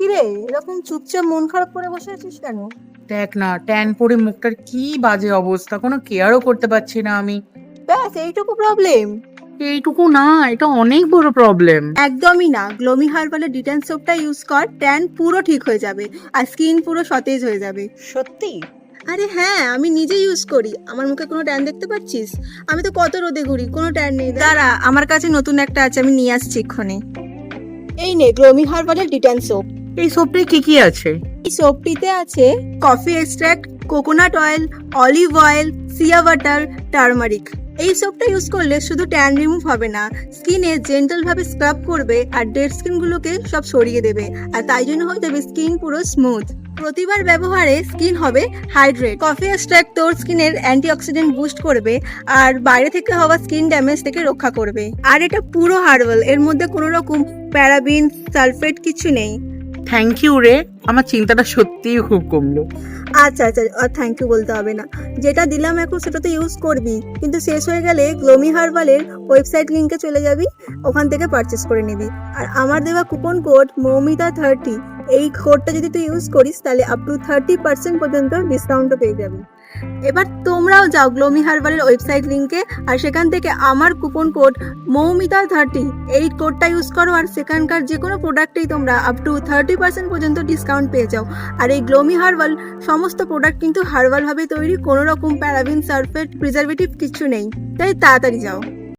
কিরে? এরকম চুপচাপ মন খারাপ করে বসে আছিস কেন? দেখ না ট্যান পরে মুখটার কি বাজে অবস্থা কোনো কেয়ারও করতে পারছি না আমি। ব্যাস এইটুকু প্রবলেম এইটুকু না এটা অনেক বড় প্রবলেম একদমই না। গ্লোমি হার্বালের ডিটেন সোপটা ইউজ কর ট্যান পুরো ঠিক হয়ে যাবে আর স্কিন পুরো সতেজ হয়ে যাবে। সত্যি? আরে হ্যাঁ আমি নিজে ইউজ করি। আমার মুখে কোনো ট্যান দেখতে পাচ্ছিস? আমি তো কত রোদে ঘুরি কোনো ট্যান নেই। দাঁড়া আমার কাছে নতুন একটা আছে আমি নিয়ে আসছি এক্ষুনি। এই নে গ্লোমি হার্বালের ডিটেন সোপ এই সবটাই কি কি আছে? এই সোপটিতে আছে coffee extract coconut oil olive oil shea butter turmeric এই সোপটা ইউজ করলে শুধু ট্যান রিমুভ হবে না স্কিনে জেন্টাল ভাবে স্ক্রাব করবে আর ডেড স্কিনগুলোকে সব সরিয়ে দেবে। আর তাই জন্য হয়ে যাবে স্কিন পুরো স্মুথ প্রতিবার ব্যবহারে স্কিন হবে হাইড্রেট কফি এক্সট্রাক্ট তোর স্কিনের অ্যান্টিঅক্সিডেন্ট বুস্ট করবে আর বাইরে থেকে হওয়া স্কিন ড্যামেজ থেকে রক্ষা করবে। আর এটা পুরো হার্বাল এর মধ্যে কোনো রকম প্যারাবিন সালফেট কিছু নেই। থ্যাংক ইউ রে, আমার চিন্তাটা সত্যিই খুব কমলো। আচ্ছা আচ্ছা আর থ্যাংক ইউ বলতে হবে না। যেটা দিলাম এখন সেটা তো ইউজ করবি, কিন্তু শেষ হয়ে গেলে গ্লোমি হার্বালের ওয়েবসাইট লিঙ্কে চলে যাবি, ওখান থেকে পারচেস করে নিবি। আর আমার দেওয়া কুপন কোড মৌমিতা থার্টি এই কোডটা যদি তুই ইউজ করিস, তাহলে আপ টু থার্টি পার্সেন্ট পর্যন্ত ডিসকাউন্টও পেয়ে যাবি। এবার তোমরাও যাও গ্লোমি হারবারের ওয়েবসাইট লিঙ্কে আর সেখান থেকে আমার কুপন কোড মৌমিতা থার্টি, এই কোডটা ইউজ করো আর সেখানকার যে কোনো প্রোডাক্টেই তোমরা আপ টু থার্টি পার্সেন্ট পর্যন্ত ডিসকাউন্ট পেয়ে যাও। আর এই গ্লোমি হার্বাল, সমস্ত প্রোডাক্ট কিন্তু হার্বালভাবে তৈরি, কোনো রকম প্যারাবিন সালফেট প্রিজারভেটিভ কিছু নেই। তাই তাড়াতাড়ি যাও।